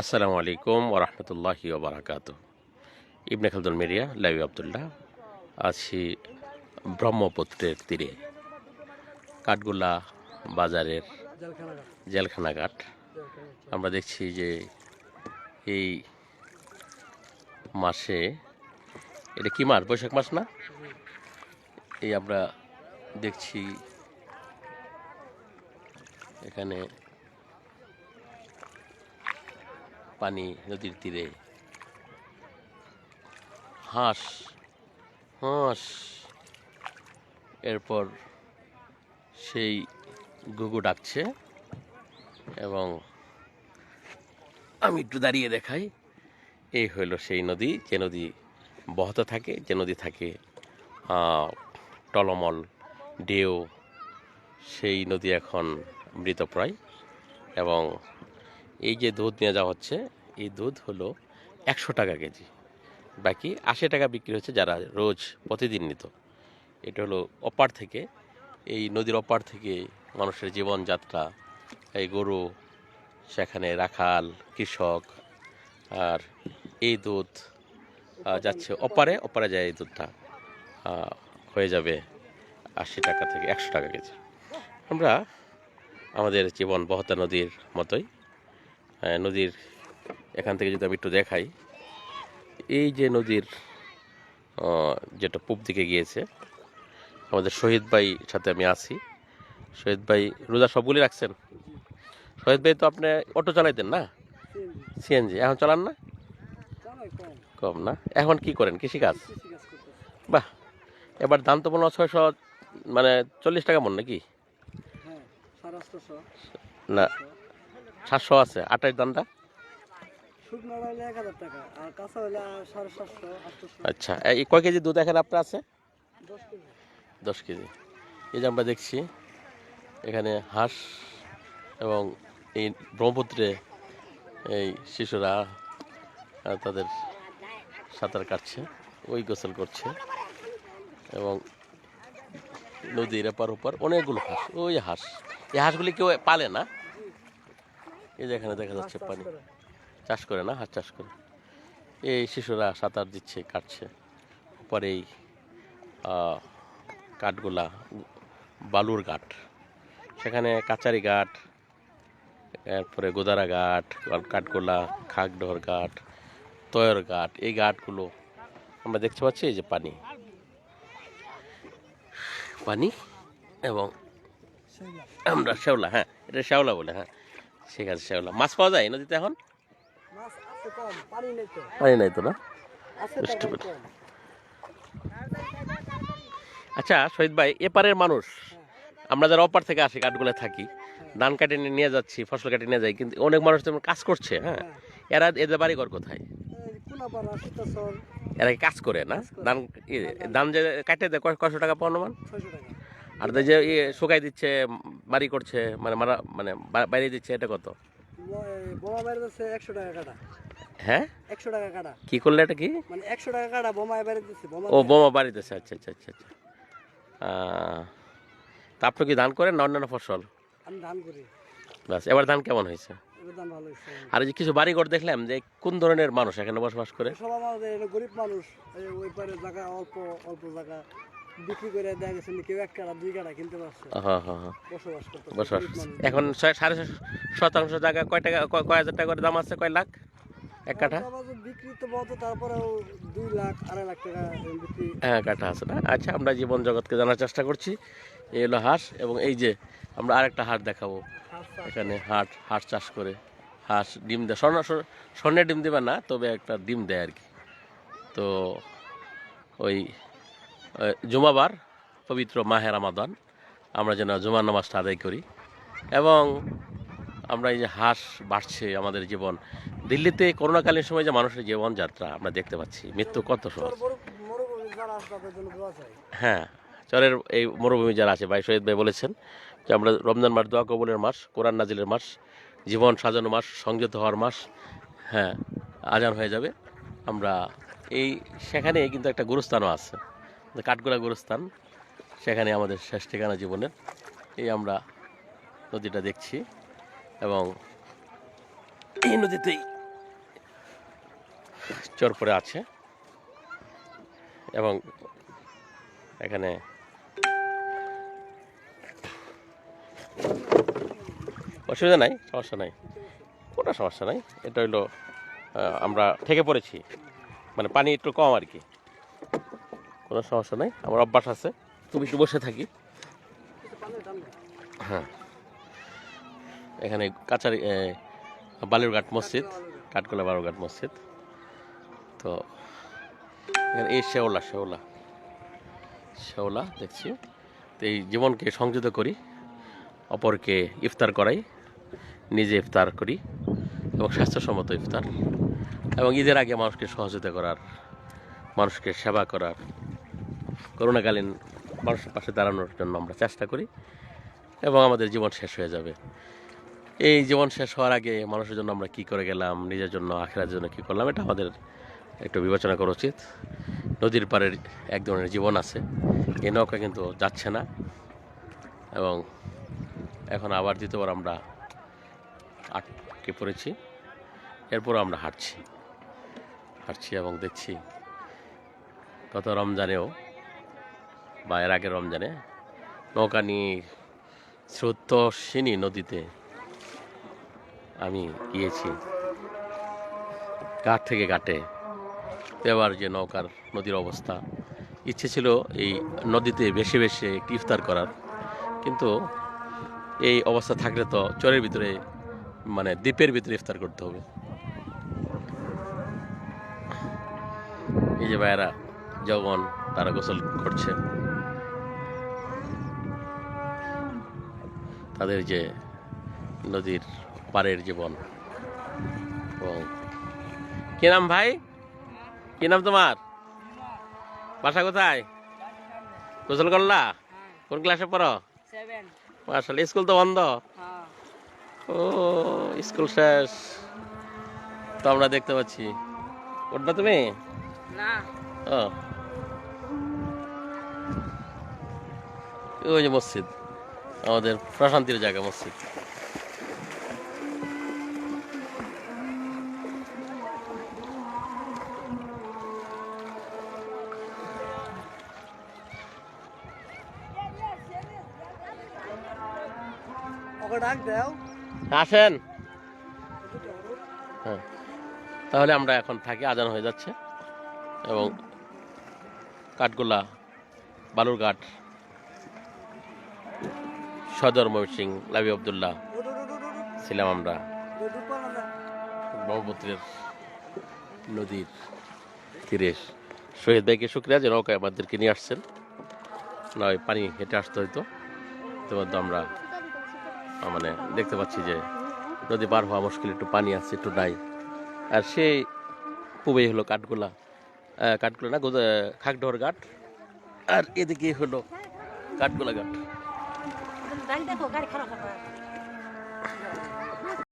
আসসালামু আলাইকুম ওরহমতুল্লাহি ওবরাকাত ইবনে খালদুল মিরিয়া লাইভ আবদুল্লাহ, আছি ব্রহ্মপুত্রের তীরে, কাঠগোলা বাজারের জেলখানা ঘাট। আমরা দেখছি যে এই মাসে, এটা কি মাস? বৈশাখ মাস না? এই আমরা দেখছি এখানে পানি নদীর তীরে। হাঁস হাঁস। এরপর সেই গুগু ডাকছে এবং আমি একটু দাঁড়িয়ে দেখাই। এই হইল সেই নদী, যে নদী বহত থাকে, যে নদী থাকে টলমল, ঢেউ, সেই নদী এখন মৃতপ্রায় এবং এই যে দুধ নিয়ে যাওয়া হচ্ছে, এই দুধ হলো একশো টাকা কেজি। বাকি আশি টাকা বিক্রি হচ্ছে যারা রোজ প্রতিদিন নিত। এটা হলো অপার থেকে, এই নদীর অপার থেকে মানুষের জীবনযাত্রা, এই গরু, সেখানে রাখাল, কৃষক, আর এই দুধ যাচ্ছে অপারে অপারে যায় এই দুধটা হয়ে যাবে আশি টাকা থেকে একশো টাকা কেজি। আমরা আমাদের জীবন বহতা নদীর মতোই নদীর এখান থেকে যদি আমি একটু দেখাই এই যে নদীর যেটা পূব দিকে গিয়েছে আমাদের শহীদ ভাই সাথে আমি আছি। শহীদ ভাই রোজা সবগুলি রাখছেন? শহীদ ভাই তো আপনি অটো চালাইতেন না? সিএনজি। এখন চালান না? কম। না? এখন কি করেন? কৃষিকাজ? বাহ! এবার দাম তো মনে হয় ছয়শো মানে চল্লিশ টাকা মন নাকি? না। সাতশো আছে আটাইশ আটশোশো আচ্ছা এই কয় কেজি দুধ এখানে আপনার আছে? দশ কেজি। এই যে আমরা দেখছি এখানে হাঁস এবং এই ব্রহ্মপুত্রে এই শিশুরা তাদের সাঁতার কাটছে ওই গোসল করছে এবং নদীর এপার ওপার অনেকগুলো হাঁস ওই হাঁস। এই হাঁসগুলি কেউ পালে না? এই যে এখানে দেখা যাচ্ছে পানি। চাষ করে না? হাঁস চাষ করে। এই শিশুরা সাঁতার দিচ্ছে কাটছে। পরে এই কাঠগুলা বালুর ঘাট। সেখানে কাচারি ঘাট এরপরে গোদারা ঘাট কাঠগোলা খাগডহর ঘাট তয়র ঘাট এই ঘাটগুলো আমরা দেখতে পাচ্ছি এই যে পানি। পানি এবং আমরা শ্যাওলা হ্যাঁ এটা শ্যাওলা বলে হ্যাঁ। ঠিক আছে শেওলা মাছ পাওয়া যায় নদীতে এখন? পানি নেই তো। না? আচ্ছা শহীদ ভাই এপারের মানুষ আমরা যারা অপার থেকে আসি কাঠগুলো থাকি ধান কাটে নিয়ে নিয়ে যাচ্ছি ফসল কাটে নিয়ে যাই কিন্তু অনেক মানুষ তেমন কাজ করছে হ্যাঁ? এরা এদের বাড়ি ঘর কোথায়? এরা কাজ করে না? ধান ধান যে কাটে দেয় কয়- কয়শো টাকা পাওয়া মান আর যে শুকাই দিচ্ছে বাড়ি করছে মানে মারা মানে বাইরে দিচ্ছে এটা কত? বোমা বাইরে দিচ্ছে একশো টাকা কাটা। হ্যাঁ? একশো টাকা কাটা। কি করলে এটা কি? মানে একশো টাকা কাটা বোমা বাইরে দিচ্ছে ও বোমা বাড়িতেছে আচ্ছা আচ্ছা আচ্ছা আচ্ছা। তা আপনি কি ধান করেন না অন্যান্য ফসল? আমি ধান করি। বাস এবার ধান কেমন হয়েছে? আর যে কিছু বাড়িঘর দেখলাম যে কোন ধরনের মানুষ এখানে বসবাস করে? সব আমাদের গরিব মানুষ ওই পারে জায়গা অল্প অল্প জায়গা। বিক্রি করে দেখা গেছে কেউ এক কাটা দুই কাটা কিনতে পারছে। বসবাস করতে বসবাস এখন সাড়ে শতাংশ জায়গা কয় টাকা কয় হাজার টাকা করে দাম আছে? কয় লাখ? এক কাঠা? বিক্রি তো বলতো লাখ আড়াই লাখ টাকা বিক্রি। হ্যাঁ কাঠা আছে না? আচ্ছা আমরা জীবন জগৎকে জানার চেষ্টা করছি। এই হলো হাঁস এবং এই যে আমরা আরেকটা হাট দেখাবো। এখানে হাট হাঁস চাষ করে। হাঁস ডিম দেয়। স্বর্ণ স্বর্ণ- স্বর্ণের ডিম দেবে না তবে একটা ডিম দেয় আর কি। তো ওই জুমাবার পবিত্র মাহে রামাদান। আমরা যেন জুমার নামাজটা আদায় করি। এবং আমরা এই যে হাঁস বাড়ছে আমাদের জীবন। দিল্লিতে করোনাকালীন সময় যে মানুষের জীবনযাত্রা আমরা দেখতে পাচ্ছি, মৃত্যু কত সহজ। হ্যাঁ চরের এই মরুভূমি যারা আছে, ভাই শহীদ ভাই বলেছেন যে আমরা রমজান মাস, দোয়া কবুলের মাস, কোরআন নাজিলের মাস, জীবন সাজানো মাস, সংযত হওয়ার মাস হ্যাঁ আজান হয়ে যাবে। আমরা এই সেখানে কিন্তু একটা গুরুস্থানও আছে। কাঠগোলা গুরুস্থান, সেখানে আমাদের শেষ ঠিকানা জীবনের। এই আমরা নদীটা দেখছি এবং এই নদীতেই চর পরে আছে এবং এখানে অসুবিধা নাই, সমস্যা নাই। কোনো সমস্যা নাই। এটা হইল আমরা ঠেকে পড়েছি। মানে পানি একটু কম আর কি। কোনো সমস্যা নাই আমার অভ্যাস আছে। তুমি একটু বসে থাকি। হ্যাঁ। এখানে কাছারি এ, বালুরঘাট মসজিদ কাঠগোলা বালুরঘাট মসজিদ। তো এখানে এই শেওলা শেওলা শেওলা দেখছি। তো এই জীবনকে সংযত করি অপরকে ইফতার করাই নিজে ইফতার করি এবং স্বাস্থ্যসম্মত ইফতার এবং ঈদের আগে মানুষকে সহযোগিতা করার মানুষকে সেবা করার করোনাকালীন মানুষের পাশে দাঁড়ানোর জন্য আমরা চেষ্টা করি এবং আমাদের জীবন শেষ হয়ে যাবে। এই জীবন শেষ হওয়ার আগে মানুষের জন্য আমরা কি করে গেলাম, নিজের জন্য আখেরার জন্য কি করলাম, এটা আমাদের একটু বিবেচনা করা উচিত। নদীর পাড়ের এক ধরনের জীবন আছে। এই নৌকা কিন্তু যাচ্ছে না এবং এখন আবার দ্বিতীয়বার আমরা আটকে পড়েছি। এরপর আমরা হাঁটছি হাঁটছি এবং দেখছি, গত রমজানেও বা এর আগে রমজানে নৌকা নিয়ে স্রোতস্বিনী নদীতে আমি গিয়েছি, ঘাট থেকে ঘাটে। এবার যে নৌকার নদীর অবস্থা, ইচ্ছে ছিল এই নদীতে ভেসে ভেসে একটি ইফতার করার, কিন্তু এই অবস্থা থাকলে তো চরের ভিতরে মানে দ্বীপের ভিতরে ইফতার করতে হবে। এই যে ভাইয়েরা যখন তারা গোসল করছে। তাদের যে নদীর পাড়ের জীবন এবং কি নাম ভাই? কি নাম তোমার? বাসা কোথায়? গোসল করলা কোন ক্লাসে পড়ো? আসলে স্কুল তো বন্ধ। হ্যাঁ। ও স্কুল শেষ। তো আমরা দেখতে পাচ্ছি। উঠবা তুমি? ও। ওই যে মসজিদ। আমাদের প্রশান্তির জায়গা মসজিদ। আসেন। হ্যাঁ। তাহলে আমরা এখন থাকি আজান হয়ে যাচ্ছে এবং কাঠগোলা বালুরঘাট সদর ময়মনসিং, লাবি আবদুল্লাহ। ছিলাম আমরা ব্রহ্মপুত্রের নদীর তীরে। শহীদ ভাইকে শুক্রিয়া যে নৌকায় আমাদেরকে নিয়ে আসছেন। নয় পানি হেঁটে আসতে হইতো। ইতিমধ্যে আমরা মানে দেখতে পাচ্ছি যে নদী পার হওয়া মুশকিল, একটু পানি আছে, একটু নাই। আর সেই পূবেই হলো কাঠগোলা। কাঠগোলা না খাগডোর ঘাট। আর এদিকে হলো কাঠগোলা ঘাট। গাড়ি দেখো গাড়ি খারাপ হবে